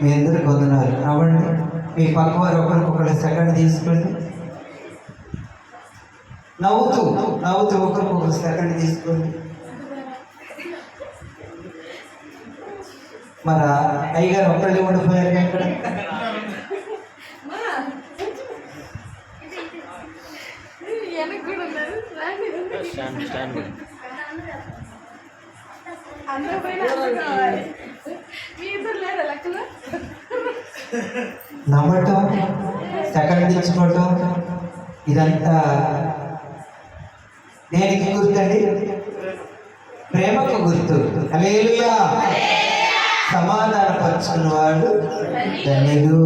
మీ అందరికి వందనాలు. అవ్వండి మీ పక్క వారు ఒకరికొకరు సెకండ్ తీసుకోండి. నవ్వుతూ నవ్వుతూ ఒకరికొకరు సెకండ్ తీసుకోండి. మన అయ్యగారు ఒక్కళ్ళు ఉండిపోయారు ఇక్కడ? అందరూ పోయినా అందరూ నమ్మటం సెకండ్ తీసుకోవటం ఇదంతా దేనికి గుర్తండి? ప్రేమకు గుర్తు. అలేలుయా సమాధానపరుచుకున్నవాడు ధన్యుడు.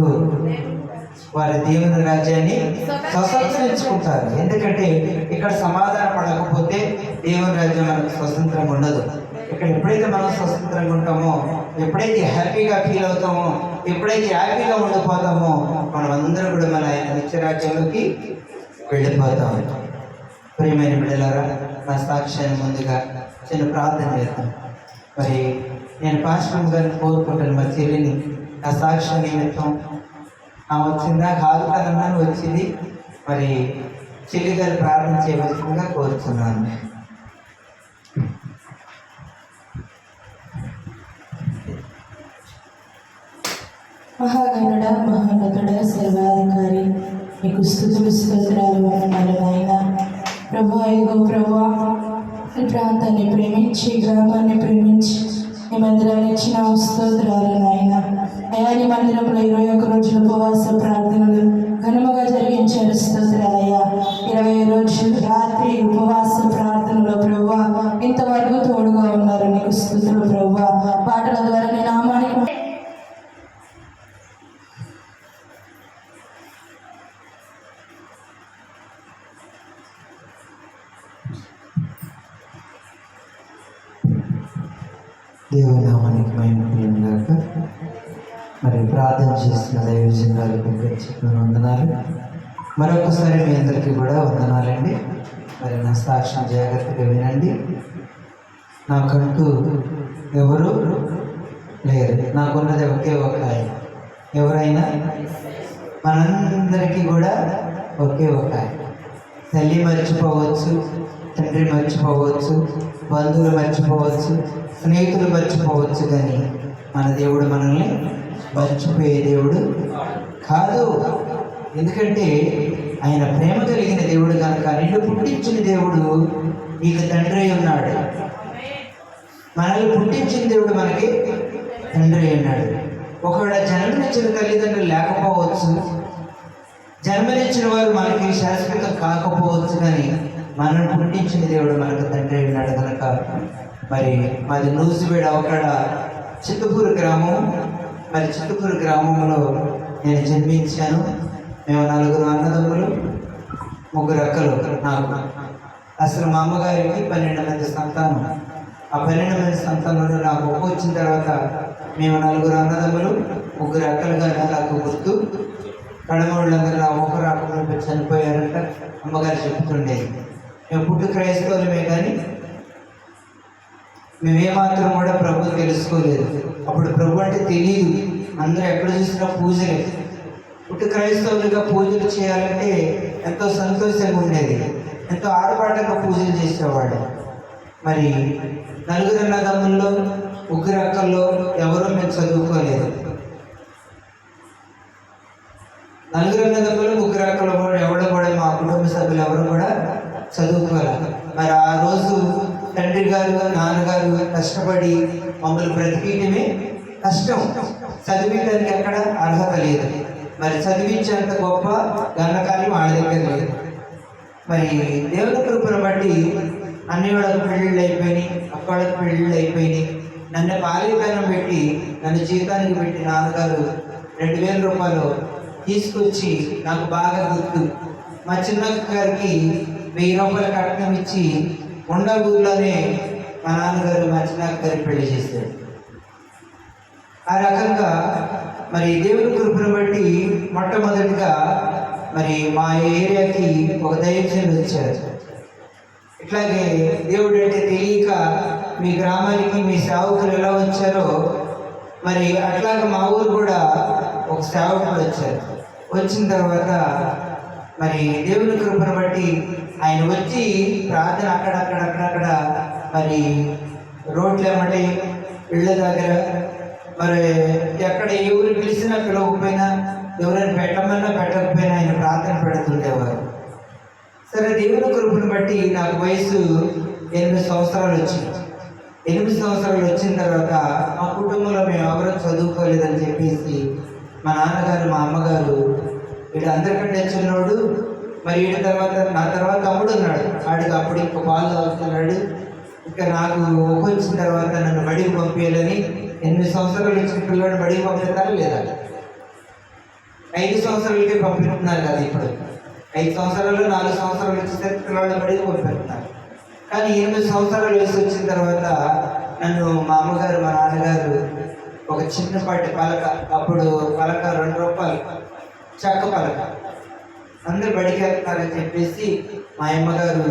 వారి దేవుని రాజ్యాన్ని స్వతంత్రించుకుంటారు. ఎందుకంటే ఇక్కడ సమాధాన పడకపోతే దేవుని రాజ్యం మనకు స్వతంత్రం ఉండదు. ఇక్కడ ఎప్పుడైతే మనం స్వతంత్రంగా ఉంటామో ఎప్పుడైతే హ్యాపీగా ఫీల్ అవుతామో ఎప్పుడైతే హ్యాపీగా ఉండిపోతామో మనం అందరం కూడా మన ఆయన నిత్యరాజ్యంలోకి వెళ్ళిపోతాం. ప్రియమైన బిడ్డలారా నా సాక్ష్యాన్ని ముందుగా చిన్న ప్రార్థన చేస్తాం మరి నేను పాశ్వం గారిని కోరుకుంటాను మా చెల్లిని నా సాక్ష్య నిమిత్తం. ఆ వచ్చిందా కాదు కదన్నాను వచ్చింది. మరి చెల్లి గారు ప్రార్థన చేయవలసిందిగా కోరుతున్నాను మహాగణుడ మహానతుడ సర్వాధికారి. మీకు స్థుతులు స్తోత్రాలు వందనాలు నాయన. ప్రభా ఇదిగో ప్రభా ఈ ప్రాంతాన్ని ప్రేమించి గ్రామాన్ని ప్రేమించి ఈ మందిరాన్ని ఇచ్చిన స్తోత్రాలు నాయన. అయా నీ మందిరంలో ఇరవై ఒక్క రోజుల ఉపవాస ప్రార్థనలు ఘనముగా జరిగించారు స్తోత్రాలయ్యా. దేవుని నామానికి మేము గాక. మరి ప్రార్థన చేస్తున్న దైవజనాలకు చెప్పిన వందనాలు. మరొకసారి మీ అందరికీ కూడా వందనాలండి. మరి నా సాక్ష్యం జాగ్రత్తగా వినండి. నాకంటూ ఎవరు లేరు. నాకున్నది ఒకే ఒక ఆయన. ఎవరైనా? మనందరికీ కూడా ఒకే ఒక ఆయన. తల్లి మర్చిపోవచ్చు తండ్రి మర్చిపోవచ్చు బంధువులు మర్చిపోవచ్చు స్నేహితులు మర్చిపోవచ్చు కానీ మన దేవుడు మనల్ని మర్చిపోయే దేవుడు కాదు. ఎందుకంటే ఆయన ప్రేమ కలిగిన దేవుడు కనుక నిన్ను పుట్టించిన దేవుడు నీకు తండ్రి అయి ఉన్నాడు. మనల్ని పుట్టించిన దేవుడు మనకి తండ్రి ఉన్నాడు. ఒకవేళ జన్మనిచ్చిన తల్లిదండ్రులు లేకపోవచ్చు జన్మనిచ్చిన వారు మనకి శాశ్వతం కాకపోవచ్చు కానీ మనల్ని పుట్టించిన దేవుడు మనకు తండ్రి ఉన్నాడు కనుక మరి మాది నూసివేడ ఒకడ చిత్తూరు గ్రామం. మరి చిత్తూరు గ్రామంలో నేను జన్మించాను. మేము నలుగురు అన్నదమ్ములు ముగ్గురు అక్కలు నాకు అసలు మా అమ్మగారికి పన్నెండు మంది సంతానం. ఆ పన్నెండు మంది సంతానంలో నాకు ఒక్క వచ్చిన తర్వాత మేము నలుగురు అన్నదమ్ములు ముగ్గురు అక్కలుగా నాకు గుర్తు. కడమూళ్ళందరూ నా ఒక్క రాకుండా చనిపోయారంట. అమ్మగారు చెప్తుండేది మేము పుట్టు క్రైస్తవులమే కానీ మేమేమాత్రం కూడా ప్రభు తెలుసుకోలేదు. అప్పుడు ప్రభు అంటే తెలియదు అందరూ ఎక్కడ చూసినా పూజలే. ఇప్పుడు క్రైస్తవులుగా పూజలు చేయాలంటే ఎంతో సంతోషంగా ఉండేది. ఎంతో ఆర్భాటంగా పూజలు చేసేవాడు. మరి నలుగురు అన్నదమ్ముల్లో ముగ్గురు అక్కల్లో ఎవరూ మేము చదువుకోలేదు. నలుగురు అన్నదమ్ములు ముగ్గురు అక్కలు కూడా ఎవరు కూడా మా కుటుంబ సభ్యులు ఎవరు కూడా చదువుకోలేదు. మరి ఆ రోజు తండ్రి గారు నాన్నగారు కష్టపడి మమ్మల్ని బ్రతికియటమే కష్టం. చదివించడానికి ఎక్కడ అర్హత లేదు. మరి చదివించేంత గొప్ప ఘనకార్యం వాళ్ళ దగ్గర లేదు. మరి దేవుని కృపను బట్టి అన్ని వాళ్ళకి పెళ్ళిళ్ళు అయిపోయినాయి అక్క వాళ్ళకి పెళ్ళిళ్ళు అయిపోయినాయి. నన్ను బాల్యకాలం పెట్టి నన్ను జీతానికి పెట్టి నాన్నగారు రెండు వేల రూపాయలు తీసుకొచ్చి నాకు బాగా గుర్తు. మా చిన్న గారికి వెయ్యి రూపాయలు కట్నం ఇచ్చి ఉండగూరులోనే మా నాన్నగారు మా చిన్నక్క గారికి పెళ్ళి చేశారు. ఆ రకంగా మరి దేవుని కృపను బట్టి మొట్టమొదటిగా మరి మా ఏరియాకి ఒక దైవజనులు వచ్చారు ఇట్లాగే దేవుడు అంటే తెలియక మీ గ్రామానికి మీ సేవకులు ఎలా వచ్చారో మరి అట్లాగా మా ఊరు కూడా ఒక సేవకులు వచ్చారు వచ్చిన తర్వాత మరి దేవుని కృపను బట్టి ఆయన వచ్చి ప్రార్థన అక్కడక్కడక్కడక్కడ అక్కడక్కడ మరి రోడ్లు ఏమంటే ఇళ్ళ దగ్గర మరి ఎక్కడ ఏ ఊరు పిలిచినా పిలవకపోయినా ఎవరైనా పెట్టమన్నా పెట్టకపోయినా ఆయన ప్రార్థన పెడుతుండేవారు. సరే దేవుని కృపను బట్టి నాకు వయసు ఎనిమిది సంవత్సరాలు వచ్చింది. ఎనిమిది సంవత్సరాలు వచ్చిన తర్వాత మా కుటుంబంలో మేము ఎవరూ చదువుకోలేదని చెప్పేసి మా నాన్నగారు మా అమ్మగారు వీడు అందరికంటే చిన్నోడు మరి వీడి తర్వాత నా తర్వాత తమ్ముడు ఉన్నాడు. వాడికి అప్పుడు ఇంకో పాలు తాగుతున్నాడు. ఇంకా నాకు ఊహ వచ్చిన తర్వాత నన్ను బడికి పంపించాలని ఎనిమిది సంవత్సరాలు ఇచ్చిన పిల్లవాడు బడికి పంపిస్తారా లేదా? ఐదు సంవత్సరాలకే పంపిస్తున్నారు కదా ఇప్పుడు. ఐదు సంవత్సరాలు నాలుగు సంవత్సరాలు వచ్చేసరికి పిల్లవాడు బడికి పంపిస్తున్నారు. కానీ ఎనిమిది సంవత్సరాలు వయసు వచ్చిన తర్వాత నన్ను మా అమ్మగారు మా నాన్నగారు ఒక చిన్నపాటి పలక అప్పుడు పలక రెండు రూపాయలు. చెక్క పలక అందరు బడికి వెళ్తారని చెప్పేసి మా అమ్మగారు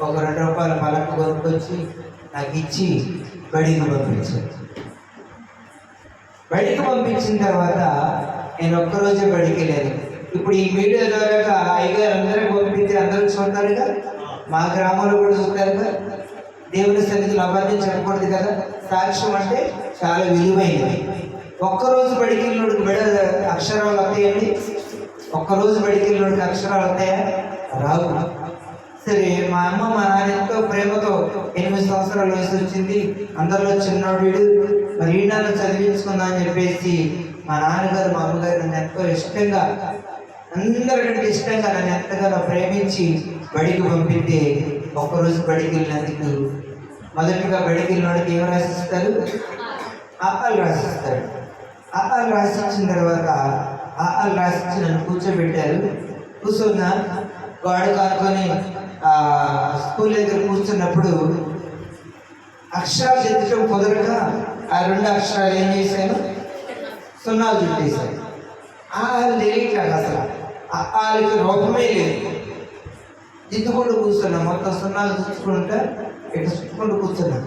ఒక రెండు రూపాయల పలక కొనుక్కొచ్చి నాకు ఇచ్చి బడికి పంపించారు. బడికి పంపించిన తర్వాత నేను ఒక్కరోజే బడికి వెళ్ళాను. ఇప్పుడు ఈ మీడియా ద్వారా అయ్యగారు అందరికి పంపిస్తే అందరూ చూస్తారుగా? మా గ్రామంలో కూడా చూస్తారుగా? దేవుని సన్నిధిలో అబద్ధం చెప్పకూడదు కదా? సాక్ష్యం అంటే చాలా విలువైనది. ఒక్కరోజు బడికి వెళ్ళినప్పుడు బిడ అక్షరాలు వస్తాయండి. ఒక్కరోజు బడికి వెళ్ళినోడికి అక్షరాలు వస్తాయా రావు. సరే మా అమ్మ మా నాన్న ఎంతో ప్రేమతో ఎనిమిది సంవత్సరాల వయసు వచ్చింది. అందరిలో చిన్నోడు మరి ఈ నన్ను చదివించుకుందా అని చెప్పేసి మా నాన్నగారు మా అమ్మగారు నన్ను ఎంతో ఇష్టంగా అందరికంటే ఇష్టంగా నన్ను ఎంతగానో ప్రేమించి బడికి పంపితే ఒక్కరోజు బడికి వెళ్ళినందుకు మొదటిగా బడికి వెళ్ళినోడికి ఏం రాసిస్తారు? ఆపాలు రాసిస్తారు. ఆపాలు రాసిచ్చిన తర్వాత ఆపాలు రాసిచ్చి నన్ను కూర్చోబెట్టారు. కూర్చున్నా గోడ కానుకొని స్కూల్ దగ్గర కూర్చున్నప్పుడు అక్షరాలు దిద్దటం కుదరక ఆ రెండు అక్షరాలు ఏం చేశాను? సున్నాలు చుట్టేశాను. ఆ తెలియట్లేదు అసలు. వాళ్ళకి రూపమే లేదు. దిద్దుకుంటూ కూర్చున్నా. మొత్తం సున్నాలు చూసుకుంటా ఇట్లా చుట్టుకుంటూ కూర్చున్నా.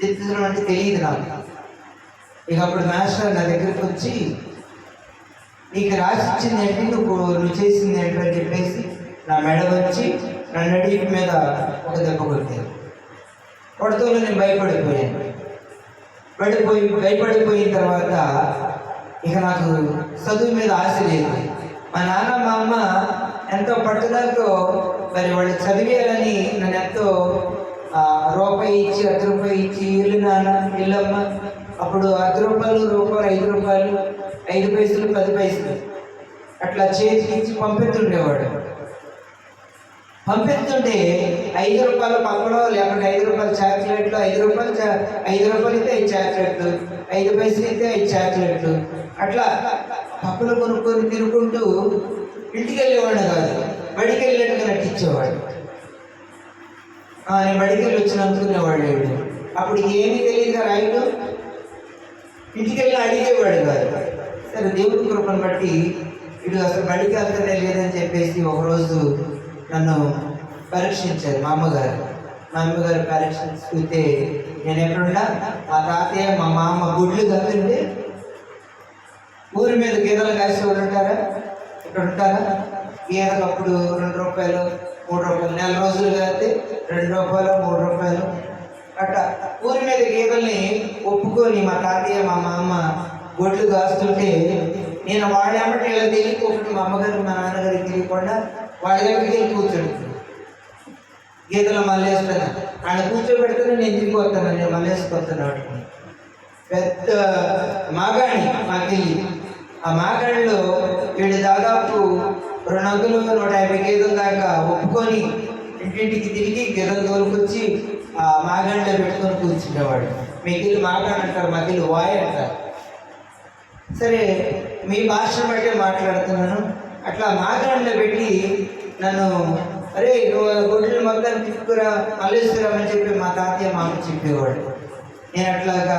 దిద్దడం అంటే తెలియదు నాకు. ఇక అప్పుడు మాస్టర్ నా దగ్గరికి వచ్చి నీకు రాసి ఇచ్చింది ఏంటి? నువ్వు నువ్వు చేసింది ఏంటి అని చెప్పేసి నా మెడ వచ్చి నా నడి మీద ఒక దెబ్బ కొట్టారు కొడుతూ నేను భయపడిపోయాను. పడిపోయి భయపడిపోయిన తర్వాత ఇక నాకు చదువు మీద ఆశ లేదు. మా నాన్న మా అమ్మ ఎంతో పట్టుదలతో మరి వాళ్ళు చదివేయాలని నన్ను ఎంతో రూపాయి ఇచ్చి అర్ధ రూపాయి ఇచ్చి ఇల్లు నాన్న ఇల్లమ్మ అప్పుడు అర్ధ రూపాయలు రూపాయలు ఐదు రూపాయలు ఐదు పైసలు పది పైసలు. అట్లా చేతికి ఇచ్చి పంపిస్తుండేవాడు పంపిస్తుంటే ఐదు రూపాయలు పక్కలో లేకుంటే ఐదు రూపాయలు చాక్లెట్లు ఐదు రూపాయలు చా- ఐదు రూపాయలు అయితే ఐదు చాక్లెట్లు ఐదు పైసలు అయితే ఐదు చాక్లెట్లు. అట్లా పప్పులు కొనుక్కొని తినుకుంటూ ఇంటికి వెళ్ళేవాడు కాదు బడికి వెళ్ళినట్టుగా నటించేవాడు. ఆ, నేను బడికి వెళ్ళి వచ్చిన అనుకునేవాడు లేడు. అప్పుడు ఏమీ తెలియదు రాయడం ఇంటికి వెళ్ళి అడిగేవాడు కాదు. సరే దేవుడి కృపను బట్టి వీడు అసలు బడికి వెళ్తానే లేదని చెప్పేసి ఒకరోజు నన్ను పరీక్షించారు మా అమ్మగారు. మా అమ్మగారు పరీక్షిస్తే నేను ఎక్కడున్నా? మా తాతయ్య మా మామ గుడ్లు కత్తుంటే ఊరి మీద గీతలు కాసి వాళ్ళు ఉంటారా ఇక్కడ ఉంటారా గీతలు అప్పుడు రెండు రూపాయలు మూడు రూపాయలు నెల రోజులు కాస్తే రెండు రూపాయలు మూడు రూపాయలు. అట్లా ఊరి మీద గీతల్ని ఒప్పుకొని మా తాతయ్య మా మామ గొడ్లు కాస్తుంటే నేను వాళ్ళ ఏమంటే ఇలా తెలియకోకుండా మా అమ్మగారు మా నాన్నగారికి తెలియకుండా వాళ్ళ దగ్గరికి వెళ్ళి కూర్చోండి. గీతలో మళ్ళేస్తాను ఆయన కూర్చోబెడితేనే నేను తిరిగి వస్తాను నేను మళ్ళేసుకొస్తాను వాటిని పెద్ద మాగాణి మాకెళ్ళి ఆ మాగాణిలో వీడు దాదాపు రెండు వందలు నూట యాభై గేదెల దాకా ఒప్పుకొని ఇంటింటికి తిరిగి గేదెలు తోలుకొచ్చి ఆ మాగాణిలో పెట్టుకొని కూర్చునేవాడు మిగిలి మాగాణి అంటారు మగిలి వాయ్ అంటారు. సరే మీ భాషను బట్టే మాట్లాడుతున్నాను. అట్లా మాగాణిలో పెట్టి నన్ను అరే నువ్వు గొడ్లు మొత్తం తిప్పుకురా మల్లేశ్వరమని చెప్పి మా తాతయ్య మా అమ్మ చెప్పేవాడు. నేను అట్లాగా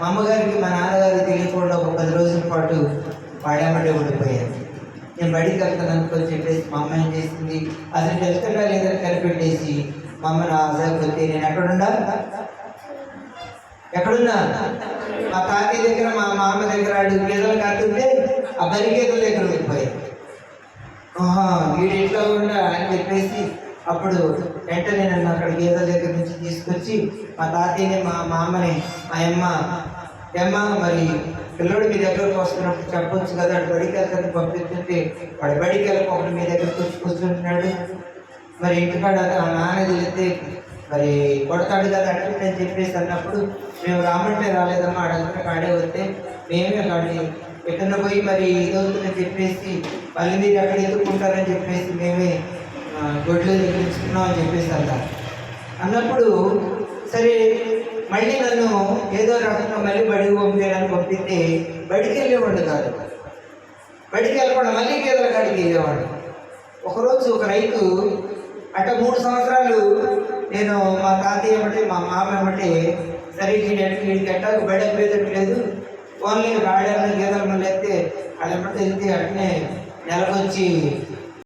మా అమ్మగారికి మా నాన్నగారికి తెలియకుండా ఒక పది రోజుల పాటు పాడామడే ఉండిపోయాను. నేను బడికి వెళ్తాను అనుకొని చెప్పేసి మా అమ్మ ఏం చేసింది? అసలు వెళ్తున్నా లేదని కనిపెట్టేసి మా అమ్మ నా ఆశ నేను ఎక్కడున్నా ఎక్కడున్నా మా తాతయ్య దగ్గర మా మామ దగ్గర అడుగు గీతలు ఆ బరి దగ్గర ఉండిపోయాయి ఆహా వీడు ఇంట్లో ఉండా అని చెప్పేసి అప్పుడు వెంటనే నన్ను అక్కడ గేదెల దగ్గర నుంచి తీసుకొచ్చి మా తాతయ్యని మా మామని మా అమ్మ అమ్మ మరి పిల్లడు మీ దగ్గరకు వస్తున్నప్పుడు చెప్పొచ్చు కదా వాడు బడికి వెళ్తాను పంపిస్తుంటే వాడు బడికి వెళ్ళకపోకుండా మీ దగ్గరకు వచ్చి కూర్చుంటున్నాడు. మరి ఇంటికాడ ఆ నాన్న తెలిస్తే మరి కొడతాడు కదా అట్లా అని చెప్పేసి అన్నప్పుడు మేము రామంటే రాలేదమ్మా ఆడంతా కాడే వస్తే మేమే కాడి ఎక్కడ పోయి మరి ఇదవుతుందని చెప్పేసి మళ్ళీ మీరు ఎక్కడ ఎదుర్కొంటారని చెప్పేసి మేమే గొడ్లు ఎదుర్కొంచుకున్నాం అని చెప్పేసి అంటారు అన్నప్పుడు సరే మళ్ళీ నన్ను ఏదో రకంగా మళ్ళీ బడికి పంపించాలని పంపిస్తే బడికి వెళ్ళేవాడు కాదు. బడికి వెళ్ళకుండా మళ్ళీ గేదెల కాడికి వెళ్ళేవాడు. ఒకరోజు ఒక రైతు అట మూడు సంవత్సరాలు నేను మా తాతయ్య ఒకటి మా మామ ఒకటి సరే వీడి వీడికి ఎట్టాకు బడి లేదు. ఓన్లీ రాడేమని గేదెల మళ్ళీ ఎత్తే వాళ్ళు ఏమంటే వెళ్తే అట్నే నెలకొచ్చి